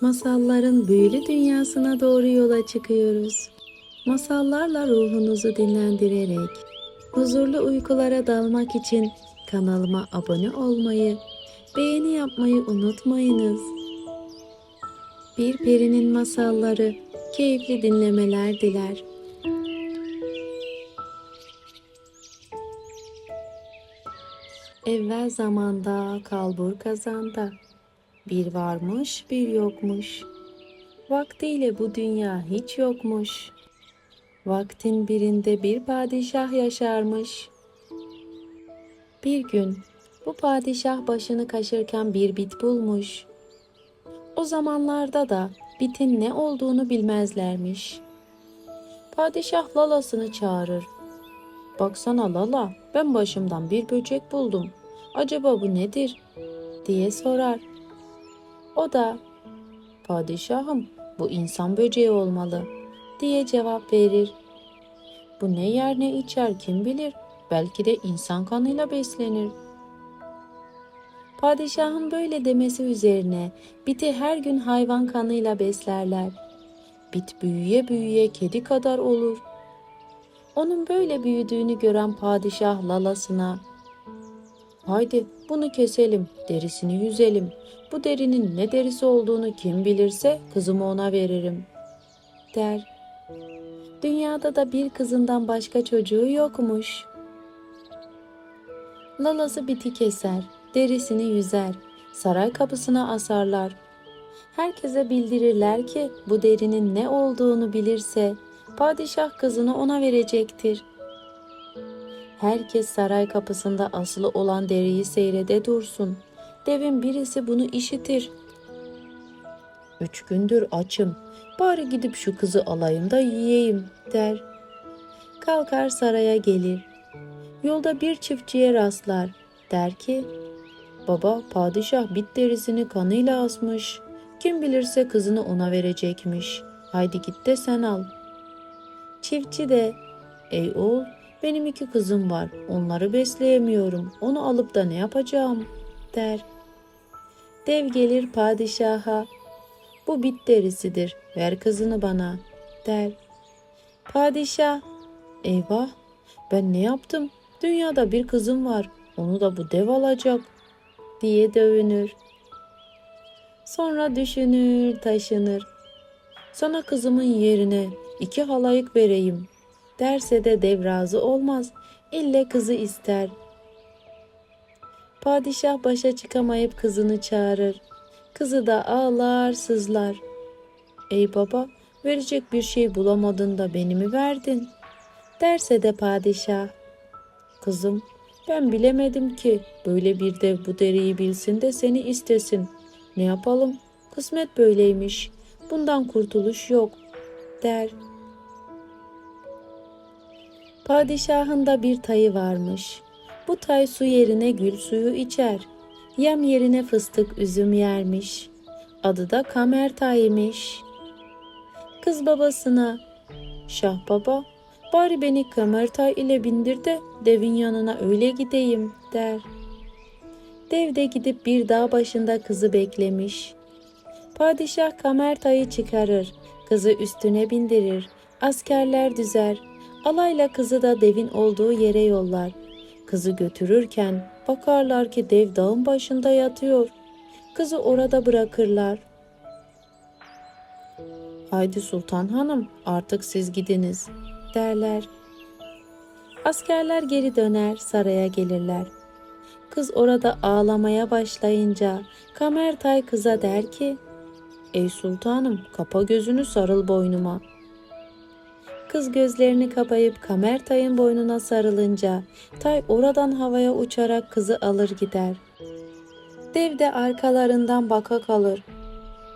Masalların büyülü dünyasına doğru yola çıkıyoruz. Masallarla ruhunuzu dinlendirerek huzurlu uykulara dalmak için kanalıma abone olmayı, beğeni yapmayı unutmayınız. Bir perinin masalları keyifli dinlemeler diler. Evvel zamanda kalbur kazanda bir varmış bir yokmuş. Vaktiyle bu dünya hiç yokmuş. Vaktin birinde bir padişah yaşarmış. Bir gün bu padişah başını kaşırken bir bit bulmuş. O zamanlarda da bitin ne olduğunu bilmezlermiş. Padişah lalasını çağırır. Baksana lala, ben başımdan bir böcek buldum. Acaba bu nedir? diye sorar. O da padişahım bu insan böceği olmalı diye cevap verir. Bu ne yer ne içer kim bilir belki de insan kanıyla beslenir. Padişahın böyle demesi üzerine biti her gün hayvan kanıyla beslerler. Bit büyüye büyüye kedi kadar olur. Onun böyle büyüdüğünü gören padişah lalasına Haydi bunu keselim, derisini yüzelim. Bu derinin ne derisi olduğunu kim bilirse kızımı ona veririm, der. Dünyada da bir kızından başka çocuğu yokmuş. Lalası biti keser, derisini yüzer, saray kapısına asarlar. Herkese bildirirler ki bu derinin ne olduğunu bilirse padişah kızını ona verecektir. Herkes saray kapısında asılı olan deriyi seyrede dursun. Devin birisi bunu işitir. Üç gündür açım. Bari gidip şu kızı alayım da yiyeyim der. Kalkar saraya gelir. Yolda bir çiftçiye rastlar. Der ki, baba padişah bit derisini kanıyla asmış. Kim bilirse kızını ona verecekmiş. Haydi git de sen al. Çiftçi de, ey oğul benim iki kızım var. Onları besleyemiyorum. Onu alıp da ne yapacağım? der. Dev gelir padişaha. Bu bit derisidir. Ver kızını bana der. Padişah eyvah ben ne yaptım? Dünyada bir kızım var. Onu da bu dev alacak diye dövünür. Sonra düşünür, taşınır. Sana kızımın yerine iki halayık vereyim derse de dev razı olmaz. İlle kızı ister. Padişah başa çıkamayıp kızını çağırır. Kızı da ağlar, sızlar. Ey baba, verecek bir şey bulamadın da beni mi verdin? Derse de padişah. Kızım, ben bilemedim ki böyle bir dev bu deriyi bilsin de seni istesin. Ne yapalım? Kısmet böyleymiş. Bundan kurtuluş yok, der. Padişahın da bir tayı varmış. Bu tay su yerine gül suyu içer. Yem yerine fıstık üzüm yermiş. Adı da Kamer Tay'mış. Kız babasına, Şah baba, bari beni Kamer Tay ile bindir de devin yanına öyle gideyim der. Dev de gidip bir dağ başında kızı beklemiş. Padişah Kamer Tay'ı çıkarır, kızı üstüne bindirir, askerler düzer, Alayla kızı da devin olduğu yere yollar. Kızı götürürken bakarlar ki dev dağın başında yatıyor. Kızı orada bırakırlar. Haydi Sultan Hanım artık siz gidiniz derler. Askerler geri döner saraya gelirler. Kız orada ağlamaya başlayınca Kamertay kıza der ki Ey sultanım kapa gözünü sarıl boynuma.'' Kız gözlerini kapayıp Kamer Tay'ın boynuna sarılınca Tay oradan havaya uçarak kızı alır gider. Dev de arkalarından baka kalır.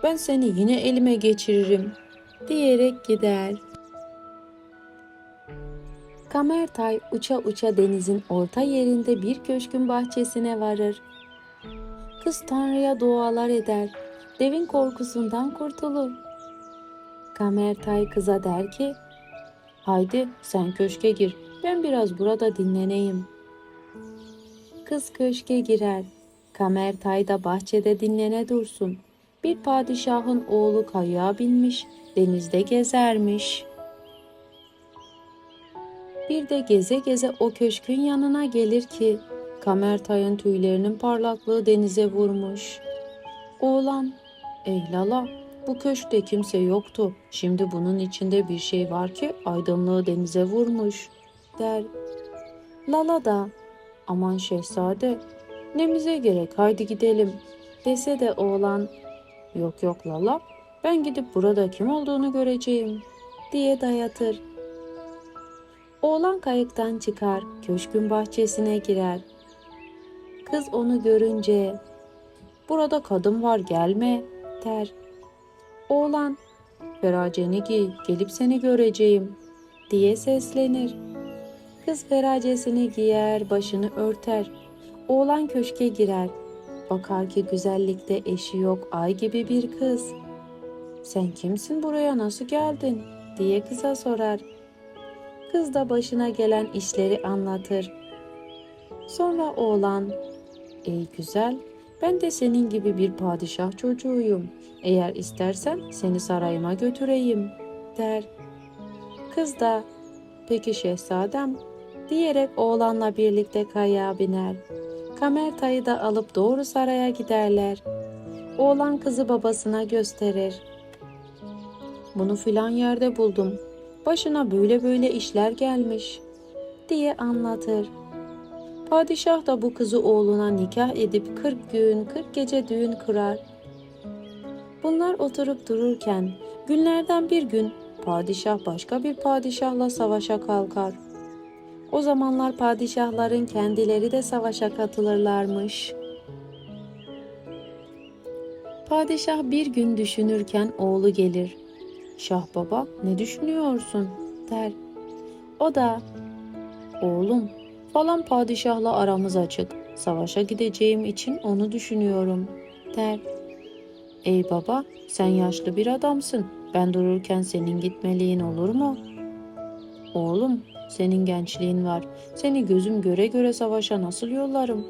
Ben seni yine elime geçiririm diyerek gider. Kamer Tay uça uça denizin orta yerinde bir köşkün bahçesine varır. Kız Tanrı'ya dualar eder. Devin korkusundan kurtulur. Kamer Tay kıza der ki, Haydi sen köşke gir. Ben biraz burada dinleneyim. Kız köşke girer. Kamer Tay da bahçede dinlene dursun. Bir padişahın oğlu kayığa binmiş, denizde gezermiş. Bir de geze geze o köşkün yanına gelir ki kamertayın tüylerinin parlaklığı denize vurmuş. Oğlan, ey lala bu köşkte kimse yoktu. Şimdi bunun içinde bir şey var ki aydınlığı denize vurmuş der. Lala da aman şehzade nemize gerek haydi gidelim dese de oğlan yok yok Lala ben gidip burada kim olduğunu göreceğim diye dayatır. Oğlan kayıktan çıkar, köşkün bahçesine girer. Kız onu görünce, burada kadın var gelme der. Oğlan, feraceni giy, gelip seni göreceğim diye seslenir. Kız feracesini giyer, başını örter. Oğlan köşke girer. Bakar ki güzellikte eşi yok, ay gibi bir kız. Sen kimsin buraya nasıl geldin diye kıza sorar. Kız da başına gelen işleri anlatır. Sonra oğlan, ey güzel, ben de senin gibi bir padişah çocuğuyum. Eğer istersen seni sarayıma götüreyim, der. Kız da, peki şehzadem, diyerek oğlanla birlikte kayaya biner. Kamertayı da alıp doğru saraya giderler. Oğlan kızı babasına gösterir. Bunu filan yerde buldum. Başına böyle böyle işler gelmiş diye anlatır. Padişah da bu kızı oğluna nikah edip 40 gün 40 gece düğün kurar. Bunlar oturup dururken günlerden bir gün padişah başka bir padişahla savaşa kalkar. O zamanlar padişahların kendileri de savaşa katılırlarmış. Padişah bir gün düşünürken oğlu gelir. Şah baba ne düşünüyorsun der. O da oğlum falan padişahla aramız açık. Savaşa gideceğim için onu düşünüyorum der. Ey baba sen yaşlı bir adamsın. Ben dururken senin gitmeliğin olur mu? Oğlum senin gençliğin var. Seni gözüm göre göre savaşa nasıl yollarım?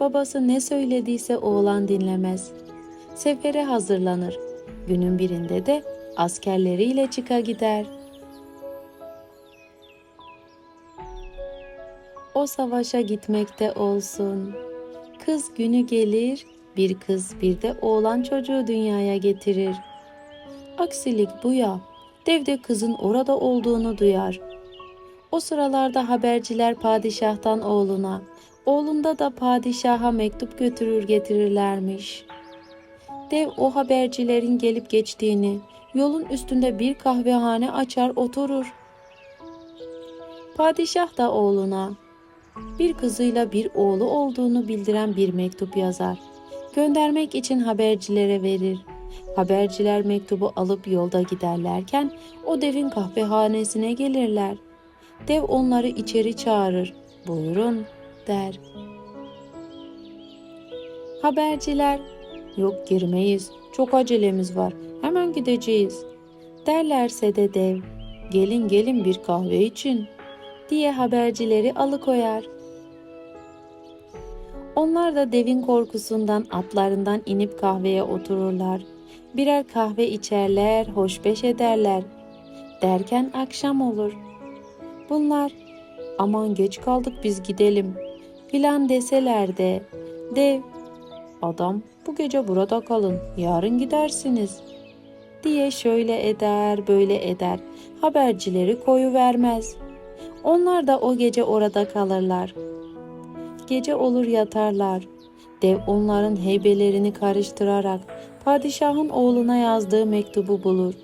Babası ne söylediyse oğlan dinlemez. Sefere hazırlanır. Günün birinde de askerleriyle çıka gider. O savaşa gitmekte olsun. Kız günü gelir, bir kız bir de oğlan çocuğu dünyaya getirir. Aksilik bu ya, dev de kızın orada olduğunu duyar. O sıralarda haberciler padişahtan oğluna, oğlunda da padişaha mektup götürür getirirlermiş.'' Dev o habercilerin gelip geçtiğini, yolun üstünde bir kahvehane açar oturur. Padişah da oğluna bir kızıyla bir oğlu olduğunu bildiren bir mektup yazar. Göndermek için habercilere verir. Haberciler mektubu alıp yolda giderlerken o devin kahvehanesine gelirler. Dev onları içeri çağırır. Buyurun der. Haberciler Yok girmeyiz. Çok acelemiz var. Hemen gideceğiz. Derlerse de dev. Gelin gelin bir kahve için diye habercileri alıkoyar. Onlar da devin korkusundan atlarından inip kahveye otururlar. Birer kahve içerler, hoşbeş ederler. Derken akşam olur. Bunlar aman geç kaldık biz gidelim filan deseler de dev adam bu gece burada kalın, yarın gidersiniz. Diye şöyle eder, böyle eder. Habercileri koyu vermez. Onlar da o gece orada kalırlar. Gece olur yatarlar. Dev onların heybelerini karıştırarak padişahın oğluna yazdığı mektubu bulur.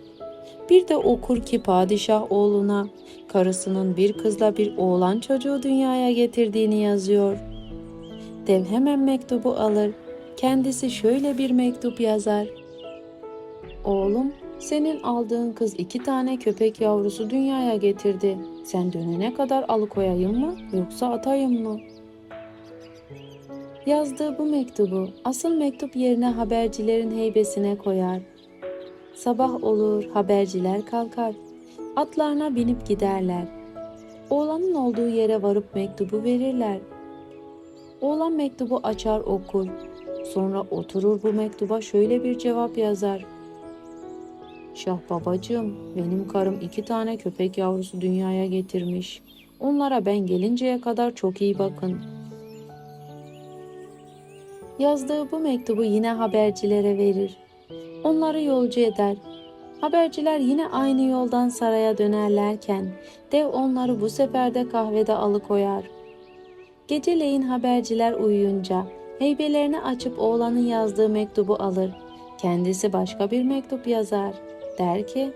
Bir de okur ki padişah oğluna karısının bir kızla bir oğlan çocuğu dünyaya getirdiğini yazıyor. Dev hemen mektubu alır kendisi şöyle bir mektup yazar. Oğlum, senin aldığın kız iki tane köpek yavrusu dünyaya getirdi. Sen dönene kadar alıkoyayım mı yoksa atayım mı? Yazdığı bu mektubu asıl mektup yerine habercilerin heybesine koyar. Sabah olur, haberciler kalkar. Atlarına binip giderler. Oğlanın olduğu yere varıp mektubu verirler. Oğlan mektubu açar okur. Sonra oturur bu mektuba şöyle bir cevap yazar. Şah babacığım, benim karım iki tane köpek yavrusu dünyaya getirmiş. Onlara ben gelinceye kadar çok iyi bakın. Yazdığı bu mektubu yine habercilere verir. Onları yolcu eder. Haberciler yine aynı yoldan saraya dönerlerken dev onları bu sefer de kahvede alıkoyar. Geceleyin haberciler uyuyunca heybelerini açıp oğlanın yazdığı mektubu alır. Kendisi başka bir mektup yazar. Der ki,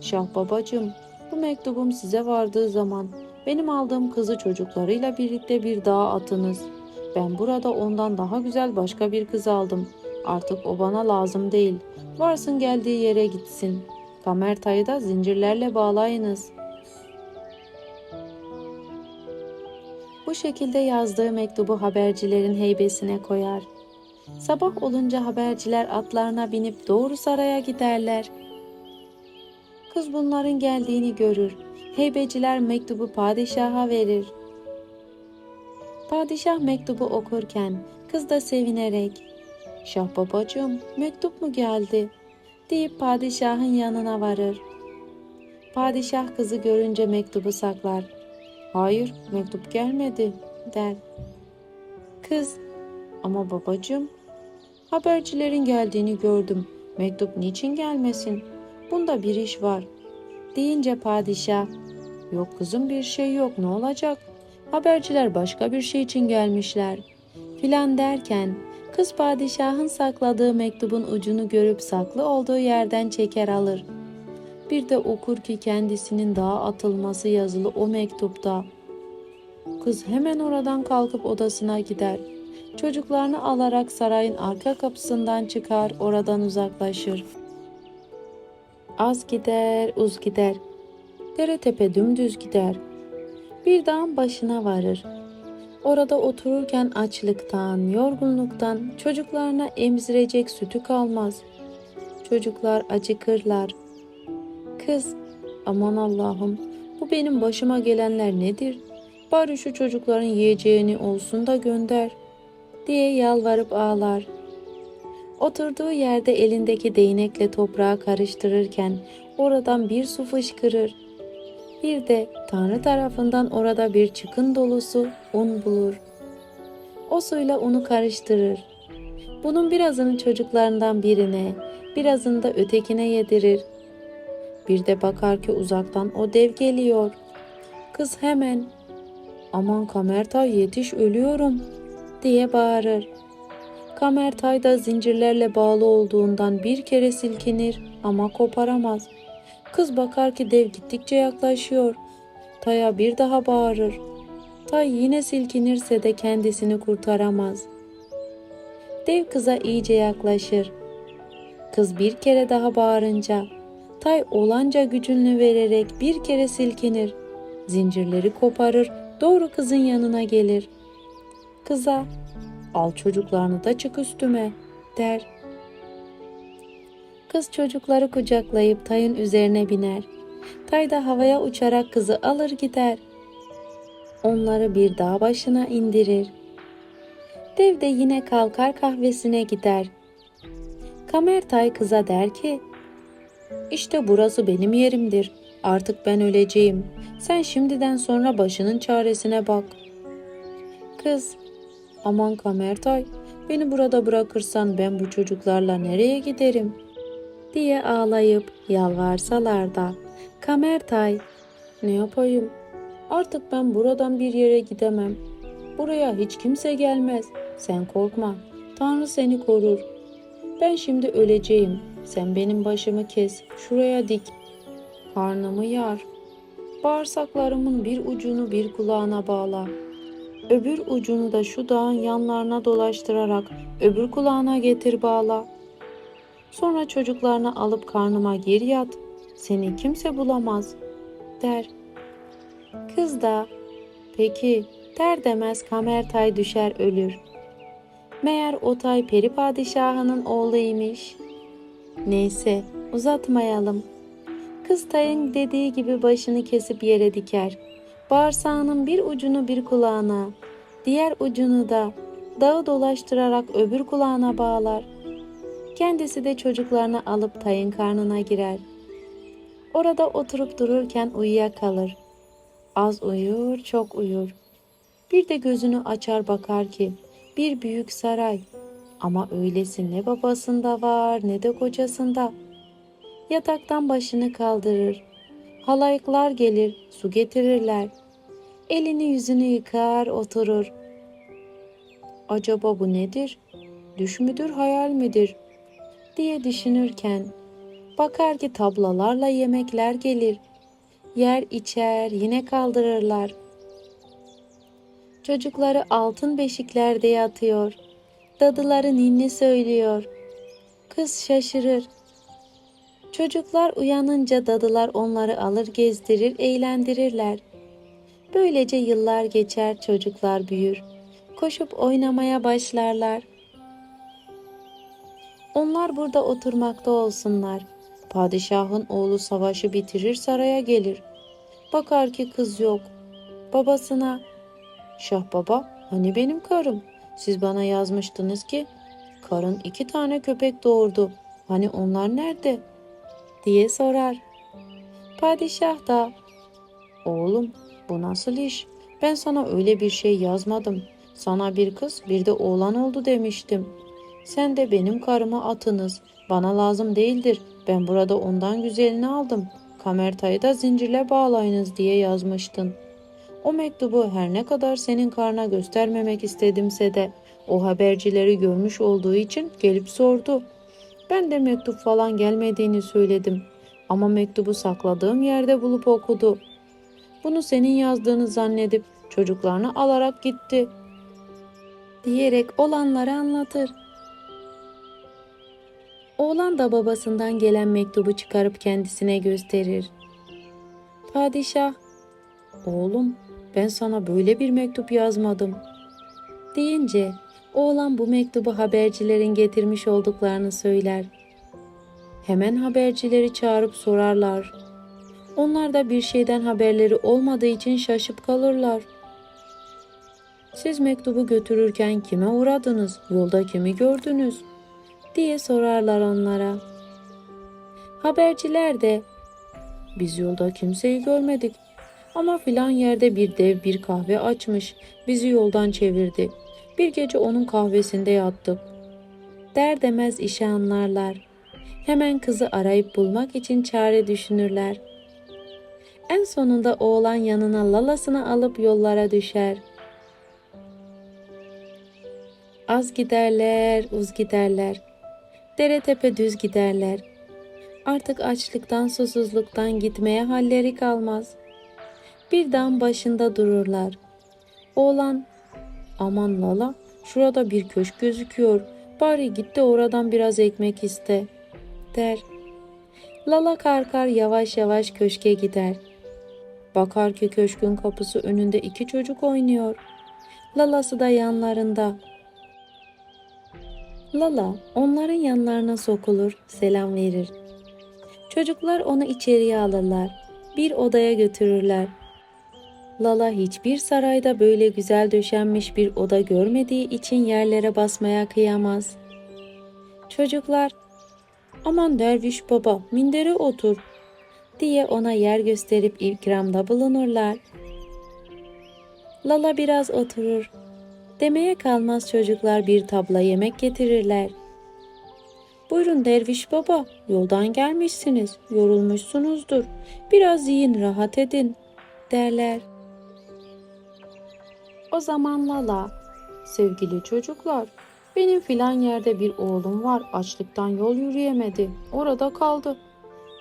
Şah babacığım, bu mektubum size vardığı zaman benim aldığım kızı çocuklarıyla birlikte bir dağa atınız. Ben burada ondan daha güzel başka bir kız aldım. Artık o bana lazım değil. Varsın geldiği yere gitsin. Kamertayı da zincirlerle bağlayınız. Bu şekilde yazdığı mektubu habercilerin heybesine koyar. Sabah olunca haberciler atlarına binip doğru saraya giderler. Kız bunların geldiğini görür. Heybeciler mektubu padişaha verir. Padişah mektubu okurken kız da sevinerek Şah babacığım mektup mu geldi? deyip padişahın yanına varır. Padişah kızı görünce mektubu saklar. Hayır mektup gelmedi der. Kız ama babacığım habercilerin geldiğini gördüm. Mektup niçin gelmesin? Bunda bir iş var. Deyince padişah yok kızım bir şey yok ne olacak? Haberciler başka bir şey için gelmişler. Filan derken kız padişahın sakladığı mektubun ucunu görüp saklı olduğu yerden çeker alır. Bir de okur ki kendisinin dağa atılması yazılı o mektupta. Kız hemen oradan kalkıp odasına gider. Çocuklarını alarak sarayın arka kapısından çıkar, oradan uzaklaşır. Az gider, uz gider. Dere tepe dümdüz gider. Bir dağın başına varır. Orada otururken açlıktan, yorgunluktan çocuklarına emzirecek sütü kalmaz. Çocuklar acıkırlar. Kız, aman Allah'ım, bu benim başıma gelenler nedir? Bari şu çocukların yiyeceğini olsun da gönder, diye yalvarıp ağlar. Oturduğu yerde elindeki değnekle toprağı karıştırırken oradan bir su fışkırır. Bir de Tanrı tarafından orada bir çıkın dolusu un bulur. O suyla unu karıştırır. Bunun birazını çocuklarından birine, birazını da ötekine yedirir. Bir de bakar ki uzaktan o dev geliyor. Kız hemen aman Kamertay yetiş ölüyorum diye bağırır. Kamertay da zincirlerle bağlı olduğundan bir kere silkinir ama koparamaz. Kız bakar ki dev gittikçe yaklaşıyor. Tay'a bir daha bağırır. Tay yine silkinirse de kendisini kurtaramaz. Dev kıza iyice yaklaşır. Kız bir kere daha bağırınca Tay olanca gücünü vererek bir kere silkinir. Zincirleri koparır, doğru kızın yanına gelir. Kıza, al çocuklarını da çık üstüme, der. Kız çocukları kucaklayıp Tay'ın üzerine biner. Tay da havaya uçarak kızı alır gider. Onları bir dağ başına indirir. Dev de yine kalkar kahvesine gider. Kamer Tay kıza der ki, işte burası benim yerimdir. Artık ben öleceğim. Sen şimdiden sonra başının çaresine bak. Kız, aman Kamertay, beni burada bırakırsan ben bu çocuklarla nereye giderim? diye ağlayıp yalvarsalar da Kamertay, ne yapayım? Artık ben buradan bir yere gidemem. Buraya hiç kimse gelmez. Sen korkma. Tanrı seni korur. Ben şimdi öleceğim. Sen benim başımı kes, şuraya dik. Karnımı yar. Bağırsaklarımın bir ucunu bir kulağına bağla. Öbür ucunu da şu dağın yanlarına dolaştırarak öbür kulağına getir bağla. Sonra çocuklarını alıp karnıma gir yat. Seni kimse bulamaz, der. Kız da, peki der demez kamertay düşer ölür. Meğer o tay peri padişahının oğluymuş. Neyse uzatmayalım. Kız Tay'ın dediği gibi başını kesip yere diker. Bağırsağının bir ucunu bir kulağına, diğer ucunu da dağı dolaştırarak öbür kulağına bağlar. Kendisi de çocuklarını alıp tayın karnına girer. Orada oturup dururken uyuyakalır. Az uyur, çok uyur. Bir de gözünü açar bakar ki bir büyük saray. Ama öylesi ne babasında var ne de kocasında. Yataktan başını kaldırır. Halayıklar gelir, su getirirler. Elini yüzünü yıkar, oturur. Acaba bu nedir? Düş müdür, hayal midir? diye düşünürken bakar ki tablalarla yemekler gelir. Yer içer, yine kaldırırlar. Çocukları altın beşiklerde yatıyor. Dadıları ninni söylüyor. Kız şaşırır. Çocuklar uyanınca dadılar onları alır gezdirir, eğlendirirler. Böylece yıllar geçer, çocuklar büyür. Koşup oynamaya başlarlar. Onlar burada oturmakta olsunlar. Padişahın oğlu savaşı bitirir saraya gelir. Bakar ki kız yok. Babasına, Şah baba hani benim karım? Siz bana yazmıştınız ki karın iki tane köpek doğurdu. Hani onlar nerede? Diye sorar. Padişah da oğlum bu nasıl iş? Ben sana öyle bir şey yazmadım. Sana bir kız bir de oğlan oldu demiştim. Sen de benim karıma atınız. Bana lazım değildir. Ben burada ondan güzelini aldım. Kamertayı da zincirle bağlayınız diye yazmıştın. O mektubu her ne kadar senin karına göstermemek istedimse de o habercileri görmüş olduğu için gelip sordu. Ben de mektup falan gelmediğini söyledim. Ama mektubu sakladığım yerde bulup okudu. Bunu senin yazdığını zannedip çocuklarını alarak gitti. Diyerek olanları anlatır. Oğlan da babasından gelen mektubu çıkarıp kendisine gösterir. Padişah, oğlum ben sana böyle bir mektup yazmadım. Deyince oğlan bu mektubu habercilerin getirmiş olduklarını söyler. Hemen habercileri çağırıp sorarlar. Onlar da bir şeyden haberleri olmadığı için şaşıp kalırlar. Siz mektubu götürürken kime uğradınız? Yolda kimi gördünüz? diye sorarlar onlara. Haberciler de biz yolda kimseyi görmedik. Ama filan yerde bir dev bir kahve açmış. Bizi yoldan çevirdi. Bir gece onun kahvesinde yattık. Der demez işe anlarlar. Hemen kızı arayıp bulmak için çare düşünürler. En sonunda oğlan yanına lalasını alıp yollara düşer. Az giderler, uz giderler. Dere tepe düz giderler. Artık açlıktan, susuzluktan gitmeye halleri kalmaz. Bir dağın başında dururlar. Oğlan, aman Lala, şurada bir köşk gözüküyor. Bari git de oradan biraz ekmek iste, der. Lala karkar yavaş yavaş köşke gider. Bakar ki köşkün kapısı önünde iki çocuk oynuyor. Lalası da yanlarında. Lala onların yanlarına sokulur, selam verir. Çocuklar onu içeriye alırlar. Bir odaya götürürler. Lala hiçbir sarayda böyle güzel döşenmiş bir oda görmediği için yerlere basmaya kıyamaz. Çocuklar, aman derviş baba mindere otur diye ona yer gösterip ikramda bulunurlar. Lala biraz oturur. Demeye kalmaz çocuklar bir tabla yemek getirirler. Buyurun derviş baba, yoldan gelmişsiniz, yorulmuşsunuzdur. Biraz yiyin, rahat edin, derler. O zaman Lala, sevgili çocuklar, benim filan yerde bir oğlum var, açlıktan yol yürüyemedi, orada kaldı.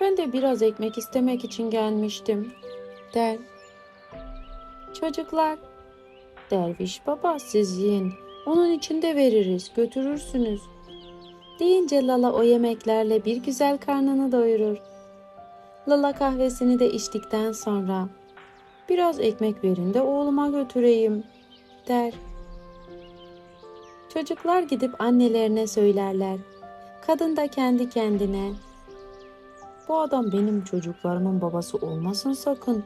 Ben de biraz ekmek istemek için gelmiştim, der. Çocuklar, derviş baba siz yiyin, onun için de veririz, götürürsünüz. Deyince Lala o yemeklerle bir güzel karnını doyurur. Lala kahvesini de içtikten sonra biraz ekmek verin de oğluma götüreyim der. Çocuklar gidip annelerine söylerler. Kadın da kendi kendine bu adam benim çocuklarımın babası olmasın sakın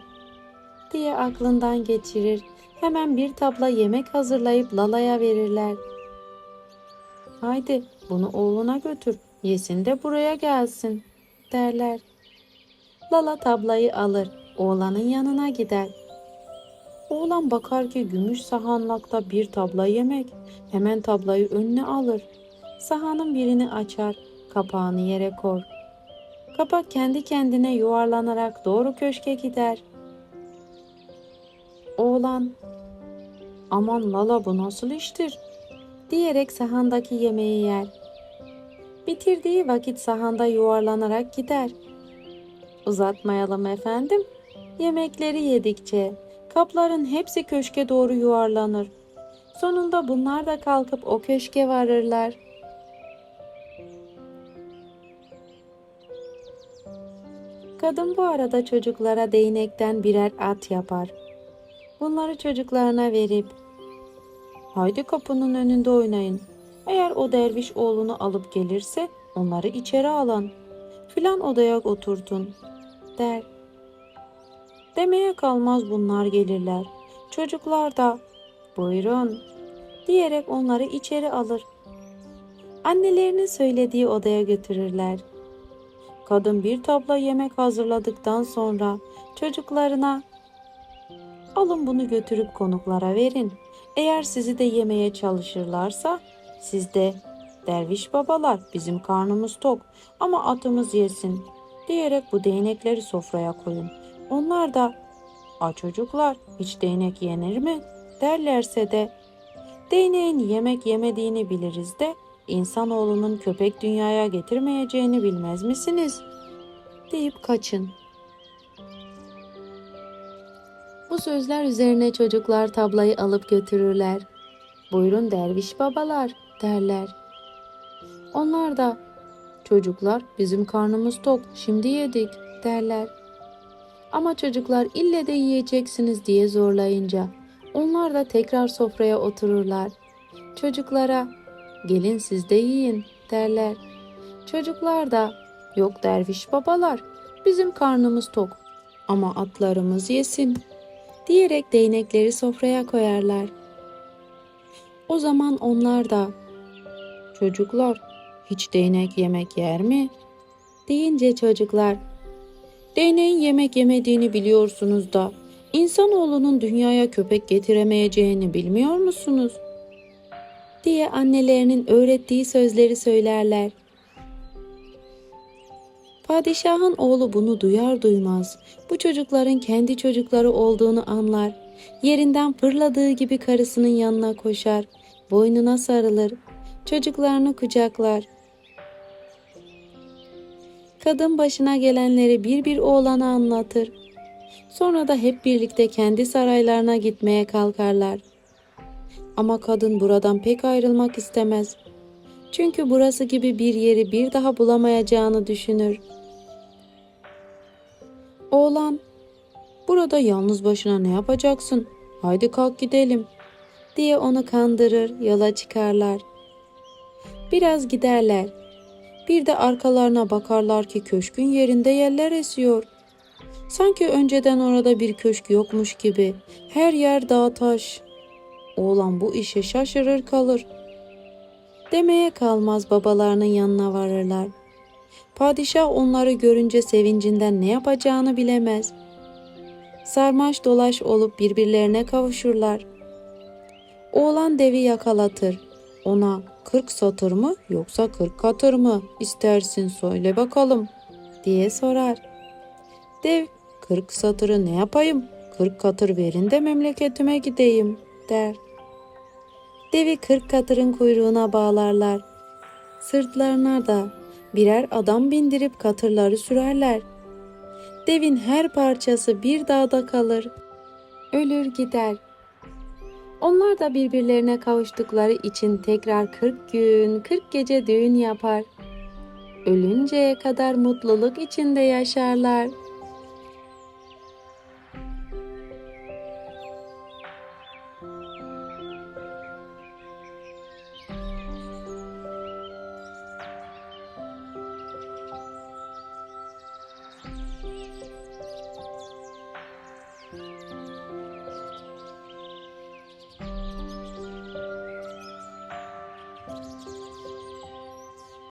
diye aklından geçirir. Hemen bir tabla yemek hazırlayıp Lala'ya verirler. Haydi bunu oğluna götür. Yesin de buraya gelsin derler. Lala tablayı alır. Oğlanın yanına gider. Oğlan bakar ki gümüş sahanlıkta bir tabla yemek. Hemen tablayı önüne alır. Sahanın birini açar. Kapağını yere kor. Kapak kendi kendine yuvarlanarak doğru köşke gider. Oğlan, aman Lala bu nasıl iştir? diyerek sahandaki yemeği yer. Bitirdiği vakit sahanda yuvarlanarak gider. Uzatmayalım efendim. Yemekleri yedikçe kapların hepsi köşke doğru yuvarlanır. Sonunda bunlar da kalkıp o köşke varırlar. Kadın bu arada çocuklara değnekten birer at yapar. Bunları çocuklarına verip Haydi kapının önünde oynayın. Eğer o derviş oğlunu alıp gelirse onları içeri alın. Filan odaya oturtun der. Demeye kalmaz bunlar gelirler. Çocuklar da buyurun diyerek onları içeri alır. Annelerinin söylediği odaya götürürler. Kadın bir tabla yemek hazırladıktan sonra çocuklarına alın bunu götürüp konuklara verin. Eğer sizi de yemeye çalışırlarsa siz de derviş babalar bizim karnımız tok ama atımız yesin diyerek bu değnekleri sofraya koyun. Onlar da a çocuklar hiç değnek yenir mi derlerse de değneğin yemek yemediğini biliriz de insanoğlunun köpek dünyaya getirmeyeceğini bilmez misiniz? deyip kaçın. Bu sözler üzerine çocuklar tablayı alıp götürürler. Buyurun derviş babalar derler. Onlar da çocuklar bizim karnımız tok şimdi yedik derler. Ama çocuklar ille de yiyeceksiniz diye zorlayınca onlar da tekrar sofraya otururlar. Çocuklara gelin siz de yiyin derler. Çocuklar da yok derviş babalar bizim karnımız tok ama atlarımız yesin diyerek değnekleri sofraya koyarlar. O zaman onlar da çocuklar hiç değnek yemek yer mi? deyince çocuklar değneğin yemek yemediğini biliyorsunuz da insanoğlunun dünyaya köpek getiremeyeceğini bilmiyor musunuz? diye annelerinin öğrettiği sözleri söylerler. Padişahın oğlu bunu duyar duymaz bu çocukların kendi çocukları olduğunu anlar. Yerinden fırladığı gibi karısının yanına koşar, boynuna sarılır, çocuklarını kucaklar. Kadın başına gelenleri bir bir oğlana anlatır. Sonra da hep birlikte kendi saraylarına gitmeye kalkarlar. Ama kadın buradan pek ayrılmak istemez. Çünkü burası gibi bir yeri bir daha bulamayacağını düşünür. Oğlan, burada yalnız başına ne yapacaksın? Haydi kalk gidelim diye onu kandırır, yola çıkarlar. Biraz giderler. Bir de arkalarına bakarlar ki köşkün yerinde yeller esiyor. Sanki önceden orada bir köşk yokmuş gibi. Her yer dağ taş. Oğlan bu işe şaşırır kalır. Demeye kalmaz babalarının yanına varırlar. Padişah onları görünce sevincinden ne yapacağını bilemez. Sarmaş dolaş olup birbirlerine kavuşurlar. Oğlan devi yakalatır. Ona kırk satır mı yoksa kırk katır mı istersin söyle bakalım diye sorar. Dev kırk satırı ne yapayım kırk katır verin de memleketime gideyim der. Devi kırk katırın kuyruğuna bağlarlar. Sırtlarına da birer adam bindirip katırları sürerler. Devin her parçası bir dağda kalır. Ölür gider. Onlar da birbirlerine kavuştukları için tekrar 40 gün, 40 gece düğün yapar. Ölünceye kadar mutluluk içinde yaşarlar.